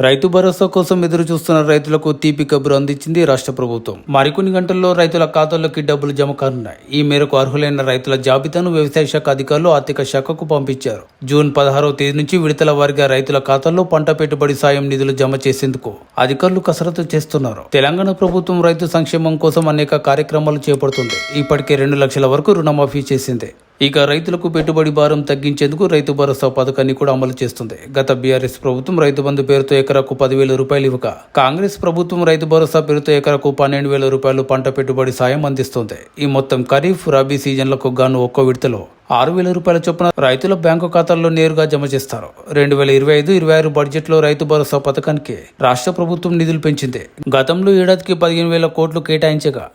రైతు భరోసా కోసం ఎదురు చూస్తున్న రైతులకు తీపి కబురు అందించింది రాష్ట్ర ప్రభుత్వం. మరికొన్ని గంటల్లో రైతుల ఖాతాల్లోకి డబ్బులు జమ కానున్నాయి. ఈ మేరకు అర్హులైన రైతుల జాబితాను వ్యవసాయ శాఖ అధికారులు ఆర్థిక శాఖకు పంపించారు. జూన్ పదహారవ తేదీ నుంచి విడతల వారిగా రైతుల ఖాతాల్లో పంట పెట్టుబడి సాయం నిధులు జమ చేసేందుకు అధికారులు కసరత్తు చేస్తున్నారు. తెలంగాణ ప్రభుత్వం రైతు సంక్షేమం కోసం అనేక కార్యక్రమాలు చేపడుతుంది. ఇప్పటికే రెండు లక్షల వరకు రుణమాఫీ చేసింది. ఇక రైతులకు పెట్టుబడి భారం తగ్గించేందుకు రైతు భరోసా పథకాన్ని కూడా అమలు చేస్తుంది. గత బీఆర్ఎస్ ప్రభుత్వం రైతు బంధు పేరుతో ఎకరాకు పదివేల రూపాయలు ఇవ్వక కాంగ్రెస్ ప్రభుత్వం రైతు భరోసా పేరుతో ఎకరాకు పన్నెండు వేల రూపాయలు పంట పెట్టుబడి సాయం అందిస్తుంది. ఈ మొత్తం ఖరీఫ్ రబీ సీజన్లకు గాను ఒక్కో విడతలో ఆరు వేల రూపాయల చొప్పున రైతుల బ్యాంకు ఖాతాల్లో నేరుగా జమ చేస్తారు. రెండు వేల ఇరవై ఐదు ఇరవై ఆరు బడ్జెట్లో రైతు భరోసా పథకానికి రాష్ట్ర ప్రభుత్వం నిధులు పెంచింది. గతంలో ఏడాదికి పదిహేను వేల కోట్లు కేటాయించగా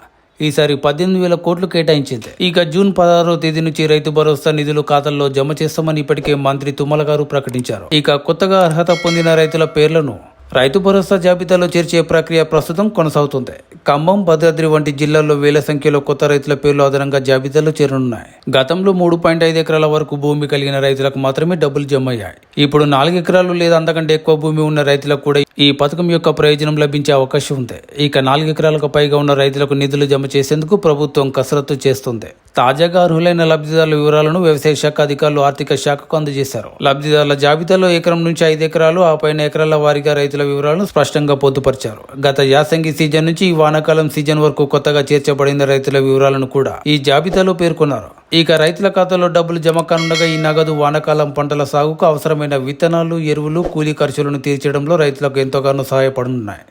ఈసారి పద్దెనిమిది వేల కోట్లు కేటాయించింది. ఇక జూన్ పదహారో తేదీ నుంచి రైతు భరోసా నిధులు ఖాతాల్లో జమ చేస్తామని ఇప్పటికే మంత్రి తుమ్మల గారు ప్రకటించారు. ఇక కొత్తగా అర్హత పొందిన రైతుల పేర్లను రైతు భరోసా జాబితాలో చేర్చే ప్రక్రియ ప్రస్తుతం కొనసాగుతుంది. ఖమ్మం భద్రాద్రి వంటి జిల్లాల్లో వేల సంఖ్యలో కొత్త రైతుల పేర్లు అదనంగా జాబితాలో చేరనున్నాయి. గతంలో మూడు పాయింట్ ఐదు ఎకరాల వరకు భూమి కలిగిన రైతులకు మాత్రమే డబ్బులు జమ అయ్యాయి. ఇప్పుడు నాలుగు ఎకరాలు లేదా అంతకంటే ఎక్కువ భూమి ఉన్న రైతులకు కూడా ఈ పథకం యొక్క ప్రయోజనం లభించే అవకాశం ఉంది. ఇక నాలుగు ఎకరాలకు పైగా ఉన్న రైతులకు నిధులు జమ చేసేందుకు ప్రభుత్వం కసరత్తు చేస్తుంది. తాజాగా అర్హులైన లబ్ధిదారుల వివరాలను వ్యవసాయ శాఖ అధికారులు ఆర్థిక శాఖకు అందజేశారు. లబ్ధిదారుల జాబితాలో ఎకరం నుంచి ఐదు ఎకరాలు ఆ పైన ఎకరాల వారీగా రైతుల వివరాలను స్పష్టంగా పొందుపరిచారు. గత యాసంగి సీజన్ నుంచి ఈ వానాకాలం సీజన్ వరకు కొత్తగా చేర్చబడిన రైతుల వివరాలను కూడా ఈ జాబితాలో పేర్కొన్నారు. ఇక రైతుల ఖాతాలో డబ్బులు జమ కానుండగా ఈ నగదు వానాకాలం పంటల సాగుకు అవసరమైన విత్తనాలు ఎరువులు కూలీ ఖర్చులను తీర్చడంలో రైతులకు ఎంతగానో సహాయపడనున్నాయి.